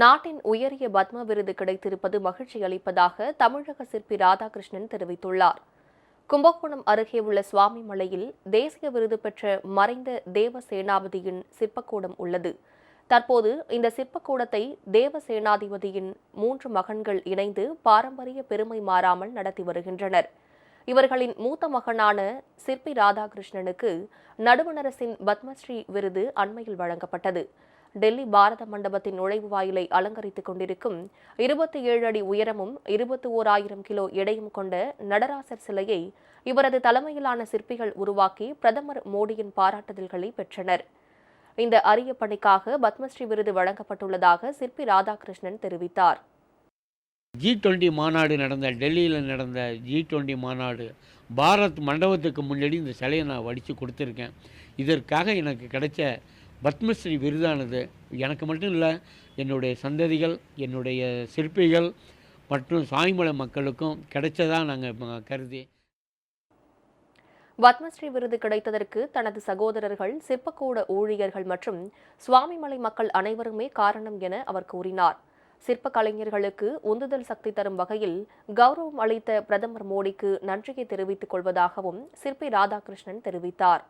நாட்டின் உயரிய பத்ம விருது கிடைத்திருப்பது மகிழ்ச்சி அளிப்பதாக தமிழக சிற்பி ராதாகிருஷ்ணன் தெரிவித்துள்ளார். கும்பகோணம் அருகே உள்ள சுவாமி மலையில் தேசிய விருது பெற்ற மறைந்த தேவ சேனாபதியின் சிற்பக்கூடம் உள்ளது. தற்போது இந்த சிற்பக்கூடத்தை தேவ சேனாதிபதியின் மூன்று மகன்கள் இணைந்து பாரம்பரிய பெருமை மாறாமல் நடத்தி வருகின்றனர். இவர்களின் மூத்த மகனான சிற்பி ராதாகிருஷ்ணனுக்கு நடுவணரசின் பத்மஸ்ரீ விருது அண்மையில் வழங்கப்பட்டது. டெல்லி பாரத மண்டபத்தின் நுழைவு வாயிலை அலங்கரித்துக் கொண்டிருக்கும் இருபத்தி ஏழு அடி உயரமும் இருபத்தி ஓராயிரம் கிலோ எடையும் கொண்ட நடராசர் சிலையை இவரது தலைமையிலான சிற்பிகள் உருவாக்கி பிரதமர் மோடியின் பாராட்டுதல்களை பெற்றனர். இந்த அரிய பணிக்காக பத்மஸ்ரீ விருது வழங்கப்பட்டுள்ளதாக சிற்பி ராதாகிருஷ்ணன் தெரிவித்தார். ஜி டுவெண்ட்டி மாநாடு நடந்த டெல்லியில் நடந்த ஜி டுவெண்ட்டி மாநாடு பாரத் மண்டபத்துக்கு முன்னாடி இந்த சிலையை நான் வடித்து கொடுத்துருக்கேன். இதற்காக எனக்கு கிடைச்ச பத்மஸ்ரீ விருதானது. எனக்கு மட்டும் இல்லை என்னுடைய சந்ததிகள் என்னுடைய சிற்பிகள் மற்றும் சாய்மலை மக்களுக்கும் கிடைச்சதா நாங்கள் கருதி. பத்மஸ்ரீ விருது கிடைத்ததற்கு தனது சகோதரர்கள் சிற்பக்கூட ஊழியர்கள் மற்றும் சுவாமிமலை மக்கள் அனைவருமே காரணம் என அவர் கூறினார். சிற்ப கலைஞர்களுக்கு உந்துதல் சக்தி தரும் வகையில் கௌரவம் அளித்த பிரதமர் மோடிக்கு நன்றியை தெரிவித்துக் கொள்வதாகவும் சிற்பி ராதாகிருஷ்ணன் தெரிவித்தார்.